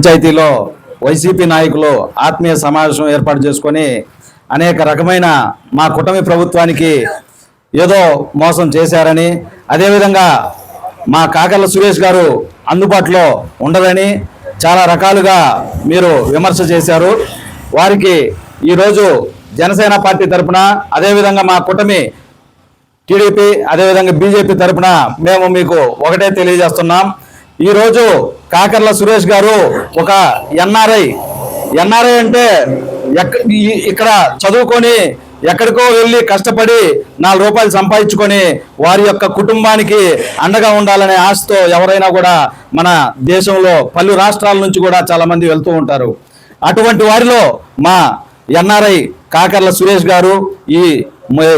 పంచాయతీలో వైసీపీ నాయకులు ఆత్మీయ సమావేశం ఏర్పాటు చేసుకొని అనేక రకమైన మా కుటుంబ ప్రభుత్వానికి ఏదో మోసం చేశారని అదేవిధంగా మా కాకర్ల సురేష్ గారు అందుబాటులో ఉండరని చాలా రకాలుగా మీరు విమర్శ చేశారు. వారికి ఈరోజు జనసేన పార్టీ తరఫున అదేవిధంగా మా కూటమి టీడీపీ అదేవిధంగా బీజేపీ తరఫున మేము మీకు ఒకటే తెలియజేస్తున్నాం. ఈరోజు కాకర్ల సురేష్ గారు ఒక ఎన్ఆర్ఐ ఎన్ఆర్ఐ అంటే ఇక్కడ చదువుకొని ఎక్కడికో వెళ్ళి కష్టపడి నాలుగు రూపాయలు సంపాదించుకొని వారి యొక్క కుటుంబానికి అండగా ఉండాలనే ఆశతో ఎవరైనా కూడా మన దేశంలో పలు రాష్ట్రాల నుంచి కూడా చాలామంది వెళ్తూ ఉంటారు. అటువంటి వారిలో మా ఎన్ఆర్ఐ కాకర్ల సురేష్ గారు ఈ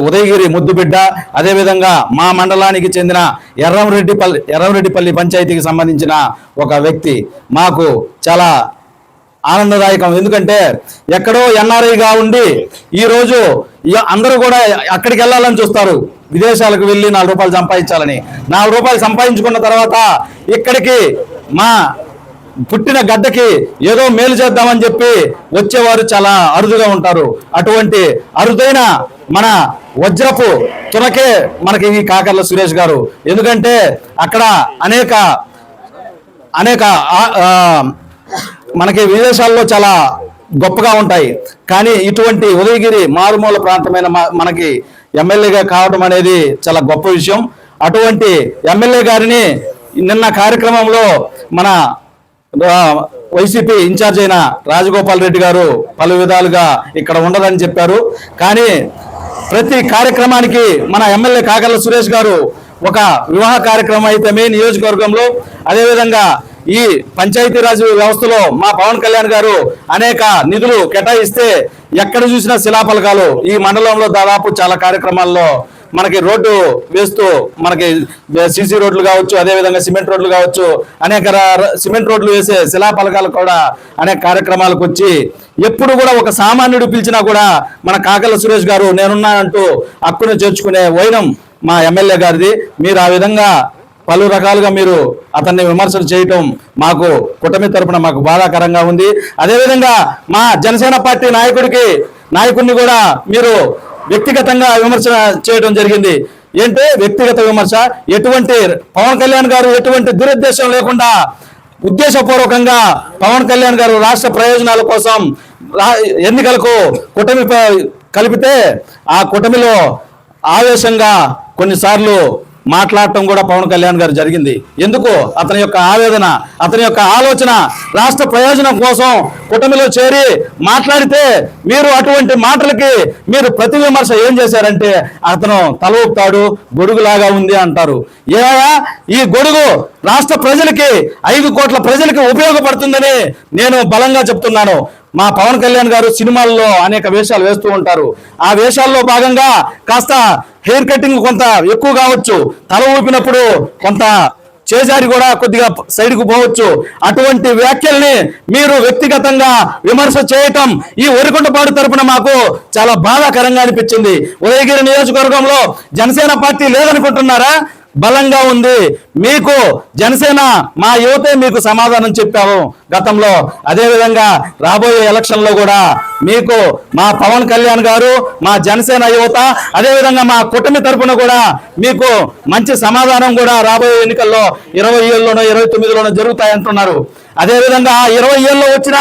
ఉదయగిరి ముద్దుబిడ్డ అదేవిధంగా మా మండలానికి చెందిన ఎర్రంరెడ్డిపల్లి ఎర్రంరెడ్డిపల్లి పంచాయతీకి సంబంధించిన ఒక వ్యక్తి. మాకు చాలా ఆనందదాయకం. ఎందుకంటే ఎక్కడో ఎన్ఆర్ఐగా ఉండి ఈరోజు అందరూ కూడా అక్కడికి వెళ్ళాలని చూస్తారు. విదేశాలకు వెళ్ళి నాలుగు రూపాయలు సంపాదించాలని. నాలుగు రూపాయలు సంపాదించుకున్న తర్వాత ఇక్కడికి మా పుట్టిన గడ్డకి ఏదో మేలు చేద్దామని చెప్పి వచ్చేవారు చాలా అరుదుగా ఉంటారు. అటువంటి అరుదైన మన వజ్రపు తునకే మనకి ఈ కాకర్ల సురేష్ గారు. ఎందుకంటే అక్కడ అనేక అనేక మనకి విదేశాల్లో చాలా గొప్పగా ఉంటాయి. కానీ ఇటువంటి ఉదయగిరి మారుమూల ప్రాంతమైన మనకి ఎమ్మెల్యేగా కావడం అనేది చాలా గొప్ప విషయం. అటువంటి ఎమ్మెల్యే గారిని నిన్న కార్యక్రమంలో మన వైసీపీ ఇన్ఛార్జ్ అయిన రాజగోపాల్ రెడ్డి గారు పలు విధాలుగా ఇక్కడ ఉండదని చెప్పారు. కానీ ప్రతి కార్యక్రమానికి మన ఎమ్మెల్యే కాకర్ల సురేష్ గారు ఒక వివాహ కార్యక్రమం అయితే మే నియోజకవర్గంలో అదేవిధంగా ఈ పంచాయతీరాజ్ వ్యవస్థలో మా పవన్ కళ్యాణ్ గారు అనేక నిధులు కేటాయిస్తే ఎక్కడ చూసినా శిలాఫలకాలు. ఈ మండలంలో దాదాపు చాలా కార్యక్రమాల్లో మనకి రోడ్డు వేస్తూ మనకి సీసీ రోడ్లు కావచ్చు అదేవిధంగా సిమెంట్ రోడ్లు కావచ్చు అనేక సిమెంట్ రోడ్లు వేసే శిలాఫలకాలు కూడా అనేక కార్యక్రమాలకు వచ్చి ఎప్పుడు కూడా ఒక సామాన్యుడు పిలిచినా కూడా మన కాకల సురేష్ గారు నేనున్నానంటూ హక్కును చేర్చుకునే వైనం మా ఎమ్మెల్యే గారిది. మీరు ఆ విధంగా పలు రకాలుగా మీరు అతన్ని విమర్శలు చేయటం మాకు కూటమి తరపున మాకు బాధాకరంగా ఉంది. అదేవిధంగా మా జనసేన పార్టీ నాయకుడికి నాయకుడిని కూడా మీరు వ్యక్తిగతంగా విమర్శ చేయడం జరిగింది. ఏంటి? వ్యక్తిగత విమర్శ. ఎటువంటి పవన్ కళ్యాణ్ గారు ఎటువంటి దురుద్దేశం లేకుండా ఉద్దేశపూర్వకంగా పవన్ కళ్యాణ్ గారు రాష్ట్ర ప్రయోజనాల కోసం ఎన్నికలకు కూటమి కలిపితే ఆ కూటమిలో ఆవేశంగా కొన్నిసార్లు మాట్లాడటం కూడా పవన్ కళ్యాణ్ గారు జరిగింది. ఎందుకు? అతని యొక్క ఆవేదన అతని యొక్క ఆలోచన రాష్ట్ర ప్రయోజనం కోసం కూటమిలో చేరి మాట్లాడితే మీరు అటువంటి మాటలకి మీరు ప్రతి విమర్శ ఏం చేశారంటే అతను తల ఊపుతాడు గొడుగులాగా ఉంది అంటారు. ఏ ఈ గొడుగు రాష్ట్ర ప్రజలకి ఐదు కోట్ల ప్రజలకి ఉపయోగపడుతుందని నేను బలంగా చెప్తున్నాను. మా పవన్ కళ్యాణ్ గారు సినిమాల్లో అనేక వేషాలు వేస్తూ ఉంటారు. ఆ వేషాల్లో భాగంగా కాస్త హెయిర్ కటింగ్ కొంత ఎక్కువ కావచ్చు. తల ఊపినప్పుడు కొంత చేజారి కూడా కొద్దిగా సైడ్కు పోవచ్చు. అటువంటి వ్యాఖ్యల్ని మీరు వ్యక్తిగతంగా విమర్శ చేయటం ఈ ఒరికొండపాడు తరపున మాకు చాలా బాధాకరంగా అనిపించింది. ఉదయగిరి నియోజకవర్గంలో జనసేన పార్టీ లేదనుకుంటున్నారా? బలంగా ఉంది. మీకు జనసేన మా యువతే మీకు సమాధానం చెప్పాము గతంలో. అదేవిధంగా రాబోయే ఎలక్షన్లో కూడా మీకు మా పవన్ కళ్యాణ్ గారు మా జనసేన యువత అదేవిధంగా మా కుటుంబ తరఫున కూడా మీకు మంచి సమాధానం కూడా రాబోయే ఎన్నికల్లో ఇరవై ఏళ్ళలోనో ఇరవై తొమ్మిదిలోనో జరుగుతాయంటున్నారు అదేవిధంగా ఇరవై ఏళ్ళలో వచ్చిన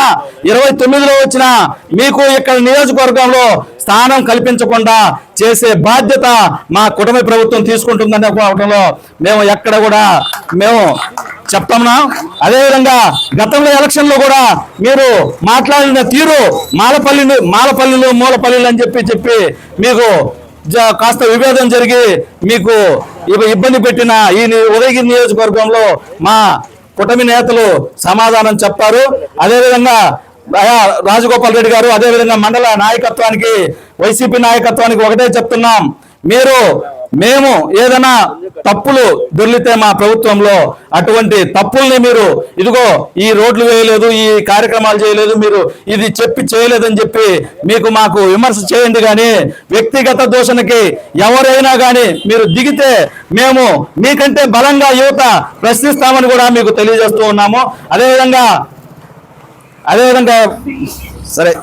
ఇరవై తొమ్మిదిలో వచ్చిన మీకు ఇక్కడ నియోజకవర్గంలో స్థానం కల్పించకుండా చేసే బాధ్యత మా కుటుంబ ప్రభుత్వం తీసుకుంటుందనే కోవటంలో మేము ఎక్కడ కూడా మేము చెప్తామునా? అదేవిధంగా గతంలో ఎలక్షన్లో కూడా మీరు మాట్లాడిన తీరు మాలపల్లి మాలపల్లిలు మూలపల్లిలు అని చెప్పి చెప్పి మీకు జ- కాస్త విభేదం జరిగి మీకు ఇబ్బంది పెట్టిన ఈ ఉదయగిరి నియోజకవర్గంలో మా కుటమి నేతలు సమాధానం చెప్పారు. అదేవిధంగా రాజగోపాల్ రెడ్డి గారు అదేవిధంగా మండల నాయకత్వానికి వైసీపీ నాయకత్వానికి ఒకటే చెప్తున్నాం. మీరు మేము ఏదైనా తప్పులు దొర్లితే మా ప్రభుత్వంలో అటువంటి తప్పుల్ని మీరు ఇదిగో ఈ రోడ్లు వేయలేదు ఈ కార్యక్రమాలు చేయలేదు మీరు ఇది చెప్పి చేయలేదని చెప్పి మీకు మాకు విమర్శ చేయండి కానీ వ్యక్తిగత దూషణకి ఎవరైనా కానీ మీరు దిగితే మేము మీకంటే బలంగా యువత ప్రశ్నిస్తామని కూడా మీకు తెలియజేస్తూ ఉన్నాము. అదేవిధంగా అదేవిధంగా సరే.